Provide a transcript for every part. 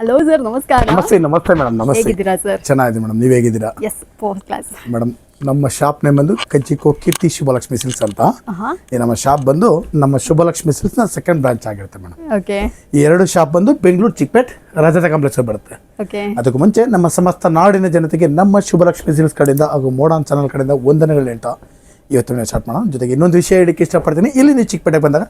Hello sir ನಮಸ್ಕಾರ. ನಮಸ್ತೆ ನಮಸ್ತೆ ಮೇಡಮ್ ನಮಸ್ತೆ. ಹೇಗಿದ್ದೀರಾ ಸರ್ ಚೆನ್ನಾಗಿದೆ ಮೇಡಮ್. ನೀವು ಹೇಗಿದ್ದೀರಾ? ಎಸ್ ಫೋರ್ತ್ ಕ್ಲಾಸ್ ಮೇಡಮ್ ನಮ್ಮ ಶಾಪ್ ನೇಮ್ ಬಂದು ಕಂಚಿಕೋ ಕೀರ್ತಿ ಶುಭಲಕ್ಷ್ಮಿ ಸಿಲ್ಸ್ ಅಂತ. ಈ ನಮ್ಮ ಶಾಪ್ ಬಂದು ನಮ್ಮ ಶುಭಲಕ್ಷ್ಮಿ ನ ಸೆಕೆಂಡ್ ಬ್ರಾಂಚ್ ಆಗಿರುತ್ತೆ ಮೇಡಮ್. ಓಕೆ ಈ ಎರಡು ಶಾಪ್ ಬಂದು ಬೆಂಗಳೂರು ಚಿಕ್ಕಪೇಟ್ ರಜತ ಕಾಂಪ್ಲೆಕ್ಸ್ ಬರುತ್ತೆ. ಓಕೆ ಅದಕ್ಕೂ ಮುಂಚೆ ನಮ್ಮ ಸಮಸ್ತ ನಾಡಿನ ಜನತೆಗೆ ನಮ್ಮ ಶುಭಲಕ್ಷ್ಮಿ ಸಿಲ್ಸ್ ಕಡೆಯಿಂದ ಹಾಗೂ ಮೋಡಾನ್ ಚಾನಲ್ ಕಡೆಯಿಂದ ವಂದನೆಗಳು ಹೇಳ್ತಾ ಇವತ್ತು ಸ್ಟಾರ್ಟ್ ಮಾಡೋಣ. ಜೊತೆಗೆ ಇನ್ನೊಂದು ವಿಷಯ ಹೇಳಕ್ಕೆ ಇಷ್ಟಪಡ್ತೀನಿ. ಇಲ್ಲಿ ನೀವು ಚಿಕ್ಕಪೇಟೆಗೆ ಬಂದಾಗ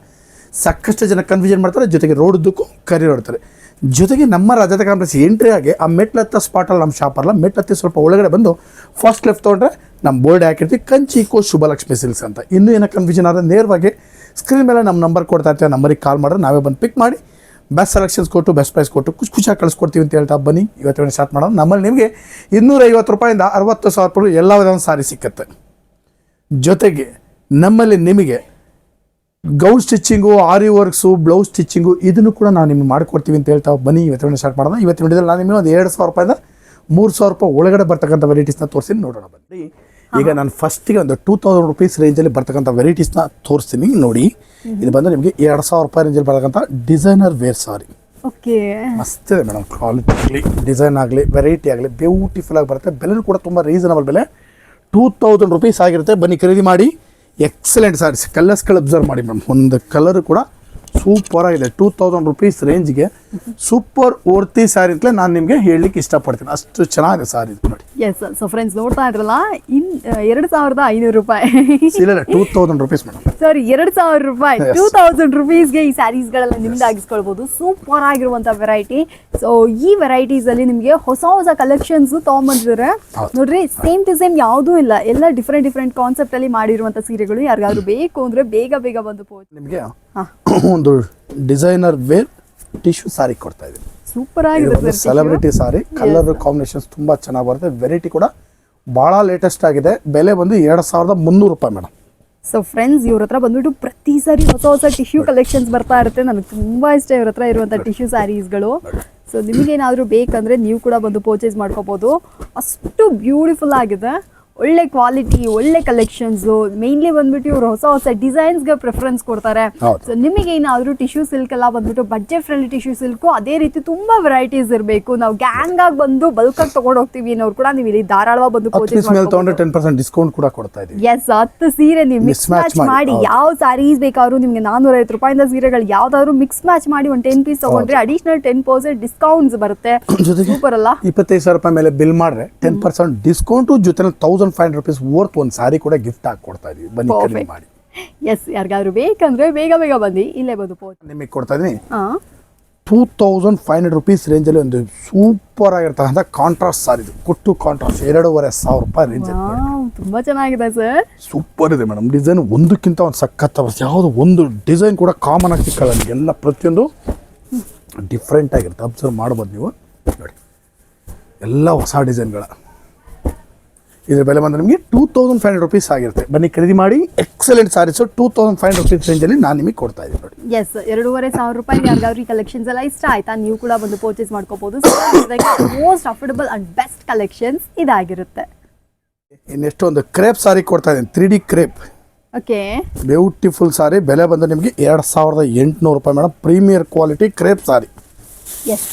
ಸಾಕಷ್ಟು ಜನ ಕನ್ಫ್ಯೂಷನ್ ಮಾಡ್ತಾರೆ. ಜೊತೆಗೆ ರೋಡ್ದಕ್ಕೂ ಕರಿ ಹೊಡ್ತಾರೆ ಜೊತೆಗೆ ನಮ್ಮ ರಾಜ್ಯದ ಕಾಂಗ್ರೆಸ್ ಎಂಟ್ರಿ ಆಗಿ ಆ ಮೆಟ್ಲತ್ತ ಸ್ಪಾಟಲ್ಲಿ ನಮ್ಮ ಶಾಪ್ ಅಲ್ಲ ಮೆಟ್ಲತ್ತಿ ಸ್ವಲ್ಪ ಒಳಗಡೆ ಬಂದು ಫಸ್ಟ್ ಲೆಫ್ಟ್ ತೊಗೊಂಡ್ರೆ ನಮ್ಮ ಬೋರ್ಡ್ ಹಾಕಿರ್ತೀವಿ ಕಂಚಿಕೋ ಶುಭಲಕ್ಷ್ಮಿ ಸಿಲ್ಸ್ ಅಂತ. ಇನ್ನೂ ಏನೋ ಕನ್ಫ್ಯೂಷನ್ ಆದರೆ ನೇರವಾಗಿ ಸ್ಕ್ರೀನ್ ಮೇಲೆ ನಮ್ಮ ನಂಬರ್ ಕೊಡ್ತಾ ಇರ್ತೀವಿ ನಂಬರಿಗೆ ಕಾಲ್ ಮಾಡಿದ್ರೆ ನಾವೇ ಬಂದು ಪಿಕ್ ಮಾಡಿ ಬೆಸ್ಟ್ ಸೆಲೆಕ್ಷನ್ಸ್ ಕೊಟ್ಟು ಬೆಸ್ಟ್ ಪ್ರೈಸ್ ಕೊಟ್ಟು, ಖುಷಿ ಖುಷಿಯಾಗಿ ಕಳಿಸ್ಕೊಡ್ತೀವಿ ಅಂತ ಹೇಳ್ತಾ ಬನ್ನಿ. ಇವತ್ತು ಸ್ಟಾರ್ಟ್ ಮಾಡೋಣ. ನಮ್ಮಲ್ಲಿ ನಿಮಗೆ ಇನ್ನೂರೈವತ್ತು ರೂಪಾಯಿಂದ ಅರವತ್ತು ಸಾವಿರ ರೂಪಾಯಿ ಎಲ್ಲ ವಿಧದ ಸಾರಿ ಸಿಕ್ಕತ್ತೆ. ಜೊತೆಗೆ ನಮ್ಮಲ್ಲಿ ನಿಮಗೆ gown stitching aari works blouse stitching ಇದನ್ನು ಕೂಡ ನಾನು ನಿಮ್ಗೆ ಮಾಡಿಕೊಡ್ತೀವಿ ಅಂತ ಹೇಳ್ತಾ ಬನ್ನಿ. ಇವತ್ತಿನ ಸ್ಟಾರ್ಟ್ ಮಾಡೋಣ. ಇವತ್ತು ವಿಡಿಯೋದಲ್ಲಿ ನಾನು ನಿಮಗೆ ಒಂದು ಎರಡು ಸಾವಿರ ರೂಪಾಯಿಂದ ಮೂರು ಸಾವಿರ ರೂಪಾಯಿ ಒಳಗಡೆ ಬರ್ತಕ್ಕಂಥ ವೆರೈಟೀಸ್ನ ತೋರಿಸಿ ನೋಡೋಣ ಬನ್ನಿ. ಈಗ ನಾನು ಫಸ್ಟಿಗೆ ಒಂದು ಟೂ ತೌಸಂಡ್ ರುಪೀಸ್ ರೇಂಜಲ್ಲಿ ಬರ್ತಕ್ಕಂಥ ವೆರೈಟೀಸ್ನ ತೋರಿಸ್ತೀನಿ ನೋಡಿ. ಇದು ಬಂದು ನಿಮಗೆ ಎರಡು ಸಾವಿರ ರೂಪಾಯಿ ರೇಂಜಲ್ಲಿ ಬರ್ತಕ್ಕಂಥ ಡಿಸೈನರ್ ವೇರ್ ಸಾರಿ ಓಕೆ. ಮಸ್ತ್ ಇದೆ ಮೇಡಮ್ ಕ್ವಾಲಿಟಿ ಆಗಲಿ ಡಿಸೈನ್ ಆಗಲಿ ವೆರೈಟಿ ಆಗಲಿ ಬ್ಯೂಟಿಫುಲ್ ಆಗಿ ಬರುತ್ತೆ. ಬೆಲೆನೂ ಕೂಡ ತುಂಬ ರೀಸನಬಲ್ ಬೆಲೆ. ಟೂ ತೌಸಂಡ್ ರುಪೀಸ್ ಆಗಿರುತ್ತೆ ಬನ್ನಿ ಖರೀದಿ ಮಾಡಿ. ಎಕ್ಸಲೆಂಟ್ ಸಾರೀಸ್ ಕಲರ್ಸ್ಗಳು ಅಬ್ಸರ್ವ್ ಮಾಡಿ ಮೇಡಮ್ ಒಂದು ಕಲರ್ ಕೂಡ ಸೂಪರ್ ಆಗಿದೆ ಟೂ ತೌಸಂಡ್ ರುಪೀಸ್ ರೇಂಜ್ಗೆ ಸೂಪರ್ ಓರ್ತಿ ಸ್ಯಾರಿ ಅಂತಲೇ ನಾನು ನಿಮಗೆ ಹೇಳಲಿಕ್ಕೆ ಇಷ್ಟಪಡ್ತೀನಿ. ಅಷ್ಟು ಚೆನ್ನಾಗಿದೆ ಸಾರಿ ಇದು ನೋಡಿ. ಎಸ್ ಸೊ ಫ್ರೆಂಡ್ಸ್ ನೋಡ್ತಾ ಇದ್ರಲ್ಲ ಇನ್ ಎರಡು ಸಾವಿರದ ಐನೂರು ರೂಪಾಯಿ. ಇಲ್ಲ two thousand rupees madam sir ಎರಡು ಸಾವಿರ ರೂಪಾಯಿ. ಟೂ ತೌಸಂಡ್ ರುಪೀಸ್ಗೆ ಈ ಸ್ಯಾರೀಸ್ಗಳೆಲ್ಲ ನಿಮ್ದು ಆಗಿಸ್ಕೊಳ್ಬೋದು. ಸೂಪರ್ ಆಗಿರುವಂಥ ವೆರೈಟಿ ಸೊ ಈ ವೆರೈಟೀಸಲ್ಲಿ ನಿಮಗೆ ಹೊಸ ಹೊಸ ಕಲೆಕ್ಷನ್ಸು ತೊಗೊಂಬಂದಿದ್ದಾರೆ. ನೋಡ್ರಿ ಸೇಮ್ ಟು ಸೇಮ್ ಯಾವುದೂ ಇಲ್ಲ. ಎಲ್ಲ ಡಿಫ್ರೆಂಟ್ ಡಿಫ್ರೆಂಟ್ ಕಾನ್ಸೆಪ್ಟ್ ಅಲ್ಲಿ ಮಾಡಿರುವಂತ ಸೀರೆಗಳು. ಯಾರಿಗಾದ್ರೂ ಬೇಕು ಅಂದ್ರೆ ಬೇಗ ಬೇಗ ಬಂದು ಪೋ ನಿಮಗೆ ಒಂದು ಡಿಸೈನರ್ ವೇರ್ ಟಿಶ್ಯೂ ಸಾರಿ ಕೊಡ್ತಾ ಇದ್ದೀನಿ. ಸೂಪರ್ ಆಗಿದೆ ಸೆಲೆಬ್ರಿಟಿ ಸಾರಿ. ಕಲರ್ ಕಾಂಬಿನೇಷನ್ಸ್ ತುಂಬ ಚೆನ್ನಾಗಿ ಬರುತ್ತೆ. ವೆರೈಟಿ ಕೂಡ ಭಾಳ ಲೇಟೆಸ್ಟ್ ಆಗಿದೆ. ಬೆಲೆ ಬಂದು ಎರಡು ಸಾವಿರದ ಮುನ್ನೂರು ರೂಪಾಯಿ ಮೇಡಮ್ ಸೊ ಫ್ರೆಂಡ್ಸ್ ಇವ್ರ ಹತ್ರ ಬಂದ್ಬಿಟ್ಟು ಪ್ರತಿ ಸಾರಿ ಹೊಸ ಹೊಸ ಟಿಶ್ಯೂ ಕಲೆಕ್ಷನ್ಸ್ ಬರ್ತಾ ಇರುತ್ತೆ. ನನಗೆ ತುಂಬ ಇಷ್ಟ ಇವ್ರ ಹತ್ರ ಇರುವಂಥ ಟಿಶ್ಯೂ ಸ್ಯಾರೀಸ್ಗಳು ಸೊ ನಿಮಗೇನಾದರೂ ಬೇಕಂದರೆ ನೀವು ಕೂಡ ಬಂದು ಪರ್ಚೇಸ್ ಮಾಡ್ಕೋಬೋದು. ಅಷ್ಟು ಬ್ಯೂಟಿಫುಲ್ ಆಗಿದೆ. ಒಳ್ಳೆ ಕ್ವಾಲಿಟಿ ಒಳ್ಳೆ ಕಲೆಕ್ಷನ್ಸ್ ಮೇನ್ಲಿ ಬಂದ್ಬಿಟ್ಟು ಇವರು ಹೊಸ ಹೊಸ ಡಿಸೈನ್ಸ್ಗೆ ಪ್ರಿಫರೆನ್ಸ್ ಕೊಡ್ತಾರೆ. ಸೊ ನಿಮಗೆ ಏನಾದ್ರೂ ಟಿಶ್ಯೂ ಸಿಲ್ಕ್ ಎಲ್ಲ ಬಂದ್ಬಿಟ್ಟು ಬಜೆಟ್ ಫ್ರೆಂಡ್ಲಿ ಟಿಶ್ಯೂ ಸಿಲ್ಕು ಅದೇ ರೀತಿ ತುಂಬಾ ವೆರೈಟೀಸ್ ಇರಬೇಕು. ನಾವು ಗ್ಯಾಂಗ್ ಆಗಿ ಬಂದು ಬಲ್ಕಾಗಿ ತಗೊಂಡು ಹೋಗ್ತೀವಿ ಅನ್ನೋರು ಕೂಡ ನೀವು ಇಲ್ಲಿ ಧಾರಾಳವಾಗಿ ಬಂದು ಪರ್ಚೇಸ್ ಟೆನ್ ಪರ್ಸೆಂಟ್ ಡಿಸ್ಕೌಂಟ್ ಕೂಡ ಕೊಡ್ತಾ ಇದೀವಿ. ಎಸ್ ಹತ್ತು ಸೀರೆ ನೀವು ಮಿಕ್ಸ್ ಮ್ಯಾಚ್ ಮಾಡಿ. ಯಾವ ಸಾರೀಸ್ ಬೇಕಾದ್ರೂ ನಿಮ್ಗೆ ನಾನೂರ ಐವತ್ತು ರೂಪಾಯಿಂದ ಸೀರೆಗಳು ಯಾವ್ದಾದ್ರು ಮಿಕ್ಸ್ ಮ್ಯಾಚ್ ಮಾಡಿ ಒಂದು ಟೆನ್ ಪೀಸ್ ತಗೊಂಡ್ರೆ ಅಡಿಷನಲ್ ಟೆನ್ ಪರ್ಸೆಂಟ್ ಡಿಸ್ಕೌಂಟ್ಸ್ ಬರುತ್ತೆ. ಸೂಪರ್ ಅಲ್ಲ? ಇಪ್ಪತ್ತೈದು ಸಾವಿರ ರೂಪಾಯಿ ಮೇಲೆ ಬಿಲ್ ಮಾಡ್ರೆ ಟೆನ್ ಪರ್ಸೆಂಟ್ ಡಿಸ್ಕೌಂಟು ಜೊತೆ thousand five hundred rupees worth ಒಂದು ಸಾರಿ ಕೂಡ ಗಿಫ್ಟ್ ಆಗಿ ಕೊಡ್ತಾ ಇದೀವಿ. ಬನ್ನಿ ಖರೀದಿ ಮಾಡಿ. ಎಸ್ ಯಾರಿಗಾದ್ರು ಬೇಕಂದ್ರೆ ಬೇಗ ಬೇಗ ಬನ್ನಿ. ಇಲ್ಲೇ ಬಂದು ನಿಮಗೆ ಕೊಡ್ತಾ ಇದೀನಿ. Two thousand five hundred rupees ರೇಂಜಲ್ಲಿ ಒಂದು ಸೂಪರ್ ಆಗಿರ್ತಕ್ಕಂಥ ಕಾಂಟ್ರಾಸ್ಟ್ ಸಾರಿ ಇದು. ಕೊಟ್ಟು ಕಾಂಟ್ರಾಸ್ಟ್ ಎರಡೂವರೆ ಸಾವಿರ ರೂಪಾಯಿ ರೇಂಜ್ ತುಂಬಾ ಚೆನ್ನಾಗಿದೆ ಸರ್ ಸೂಪರ್ ಇದೆ ಮೇಡಮ್ ಡಿಸೈನ್ ಒಂದಕ್ಕಿಂತ ಒಂದು ಸಖತ್ ಯಾವುದು ಒಂದು ಡಿಸೈನ್ ಕೂಡ ಕಾಮನ್ ಆಗಿ ಸಿಕ್ಕಲ್ಲ. ಎಲ್ಲ ಪ್ರತಿಯೊಂದು ಡಿಫ್ರೆಂಟ್ ಆಗಿರುತ್ತೆ. ಅಬ್ಸರ್ವ್ ಮಾಡ್ಬೋದು ನೀವು. ನೋಡಿ. ಎಲ್ಲ ಹೊಸ ಡಿಸೈನ್ಗಳ ಇದ್ರ ಬೆಲೆ ಬಂದು ನಿಮಗೆ two thousand five hundred rupees ಆಗಿರುತ್ತೆ. ಬನ್ನಿ ಖರೀದಿ ಮಾಡಿ. Excellent saris two thousand five hundred rupees ರೇಂಜಲ್ಲಿ ನಾನು ನಿಮಗೆ ಕೊಡ್ತಾ ಇದ್ದೀನಿ ನೋಡಿ. ಎಸ್ ಎರಡೂವರೆ ಸಾವಿರ ರೂಪಾಯಿ ಯಾರಿಗಾದ್ರೂ ಈ ಕಲೆಕ್ಷನ್ಸ್ ಎಲ್ಲ ಇಷ್ಟ ಆಯ್ತಾ? ನೀವು ಕೂಡ ಬಂದು ಪರ್ಚೇಸ್ ಮಾಡ್ಕೋಬಹುದು most affordable and best collections ಇದಾಗಿರುತ್ತೆ. ಇನ್ನೆಷ್ಟು ಒಂದು ಕ್ರೇಪ್ ಸಾರಿ ಕೊಡ್ತಾ ಇದ್ದೀನಿ. Three D crepe okay beautiful sari ಬೆಲೆ ಬಂದು ನಿಮಗೆ ಎರಡು ಸಾವಿರದ ಎಂಟುನೂರು ರೂಪಾಯಿ madam. Premier quality crepe sari yes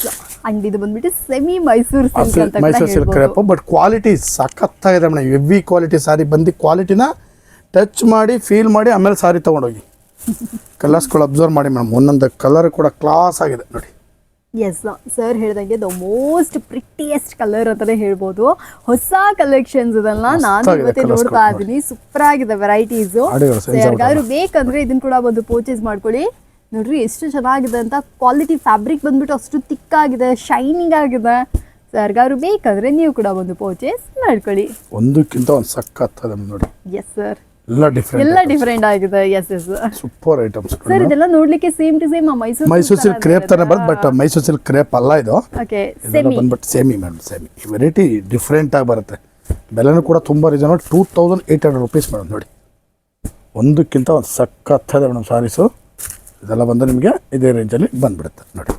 and ಇದು ಬಂದ್ಬಿಟ್ಟು semi Mysore silk Mysuru silk crepe but quality ಸಖತ್ತಾಗಿದೆ ಮೇಡಮ್. ಹೆವಿ ಕ್ವಾಲಿಟಿ ಸಾರಿ ಬಂದು ಕ್ವಾಲಿಟಿನ ಟಚ್ ಮಾಡಿ ಫೀಲ್ ಮಾಡಿ ಆಮೇಲೆ ಸಾರಿ ತೊಗೊಂಡೋಗಿ. ಕಲರ್ಸ್ಗಳು ಅಬ್ಸರ್ವ್ ಮಾಡಿ ಮೇಡಮ್. ಒಂದೊಂದು ಕಲರ್ ಕೂಡ ಕ್ಲಾಸ್ ಆಗಿದೆ ನೋಡಿ. ಎಸ್ ಸರ್ ಹೇಳ್ದಂಗೆ ದ ಮೋಸ್ಟ್ ಪ್ರಿಟ್ಟಿಯೆಸ್ಟ್ ಕಲರ್ ಅಂತಾನೆ ಹೇಳ್ಬೋದು. ಹೊಸ ಕಲೆಕ್ಷನ್ಸ್ ಇದೆಲ್ಲ ನಾನು ಇವತ್ತೇ ನೋಡ್ತಾ ಇದ್ದೀನಿ. ಸೂಪರ್ ಆಗಿದೆ ವೆರೈಟೀಸ್ ಯಾರಿಗಾದ್ರೂ ಬೇಕಂದ್ರೆ ಇದನ್ನ ಕೂಡ ಬಂದು ಪರ್ಚೇಸ್ ಮಾಡ್ಕೊಳ್ಳಿ. ನೋಡ್ರಿ ಎಷ್ಟು ಚೆನ್ನಾಗಿದೆ ಅಂತ ಕ್ವಾಲಿಟಿ ಫ್ಯಾಬ್ರಿಕ್ ಬಂದ್ಬಿಟ್ಟು ಅಷ್ಟು ತಿಕ್ ಆಗಿದೆ ಶೈನಿಂಗ್ ಆಗಿದೆ. ಸರ್ಗಾರು ಬೇಕಾದರೆ ನೀವು ಕೂಡ ಬಂದು ಪರ್ಚೇಸ್ ಮಾಡ್ಕೊಳ್ಳಿ. ಒಂದಕ್ಕಿಂತ ಒಂದು ಸಕ್ಕತ್ತದೆ ನೋಡಿ. ಎಸ್ ಸರ್ ಎಲ್ಲ ಡಿಫ್ರೆಂಟ್ ಎಲ್ಲ ಡಿಫ್ರೆಂಟ್ ಆಗಿದೆ. Yes yes super items sir ಇದೆಲ್ಲ ನೋಡ್ಲಿಕ್ಕೆ same to same Mysore Mysore silk crepe ತಾನೇ ಬರುತ್ತೆ ಬಟ್ ಮೈಸೂರು ಸಿಲ್ಕ್ ಕ್ರೇಪ್ ಅಲ್ಲ ಇದು. ಓಕೆ ಸೇಮಿ ಬಂದ್ಬಿಟ್ಟು semi madam semi variety different ಆಗಿ ಬರುತ್ತೆ. ಬೆಲೆನೂ ಕೂಡ ತುಂಬ reason two thousand eight hundred rupees madam ನೋಡಿ. ಒಂದಕ್ಕಿಂತ ಒಂದು ಸಕ್ಕತ್ತದೆ ಮೇಡಮ್ ಸಾರೀಸು ಇದೆಲ್ಲ ಬಂದು ನಿಮಗೆ ಇದೇ ರೇಂಜಲ್ಲಿ ಬಂದ್ಬಿಡುತ್ತೆ ನೋಡಿ.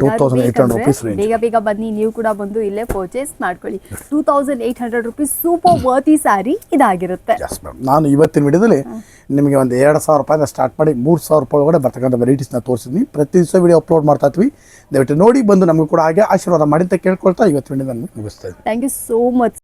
Two thousand eight hundred rupees range ಬೇಗ ಬೇಗ ಬನ್ನಿ ನೀವು ಕೂಡ ಬಂದು ಇಲ್ಲೇ ಪರ್ಚೇಸ್ ಮಾಡ್ಕೊಳ್ಳಿ. Two thousand eight hundred rupees super worthy sari ಇದಾಗಿರುತ್ತೆ. ಎಸ್ ಮ್ಯಾಮ್ ನಾನು ಇವತ್ತಿನ ವಿಡಿಯೋದಲ್ಲಿ ನಿಮಗೆ ಒಂದು ಎರಡು ಸಾವಿರ ರೂಪಾಯಿಂದ ಸ್ಟಾರ್ಟ್ ಮಾಡಿ ಮೂರು ಸಾವಿರ ರೂಪಾಯಿ ಒಳಗಡೆ ಬರ್ತಕ್ಕಂಥ ವೆರೈಟೀಸ್ನ ತೋರಿಸಿದ್ವಿ ಪ್ರತಿ ದಿವಸ ವಿಡಿಯೋ ಅಪ್ಲೋಡ್ ಮಾಡ್ತಾ ಇದ್ವಿ. ದಯವಿಟ್ಟು ನೋಡಿ ಬಂದು ನಮಗೂ ಕೂಡ ಹಾಗೆ ಆಶೀರ್ವಾದ ಮಾಡಿ ಅಂತ ಕೇಳ್ಕೊಳ್ತಾ ಇವತ್ತಿನ ವಿಡಿಯೋ ನಾನು ಮುಗಿಸ್ತಾ ಇದ್ದೀನಿ. Thank you so much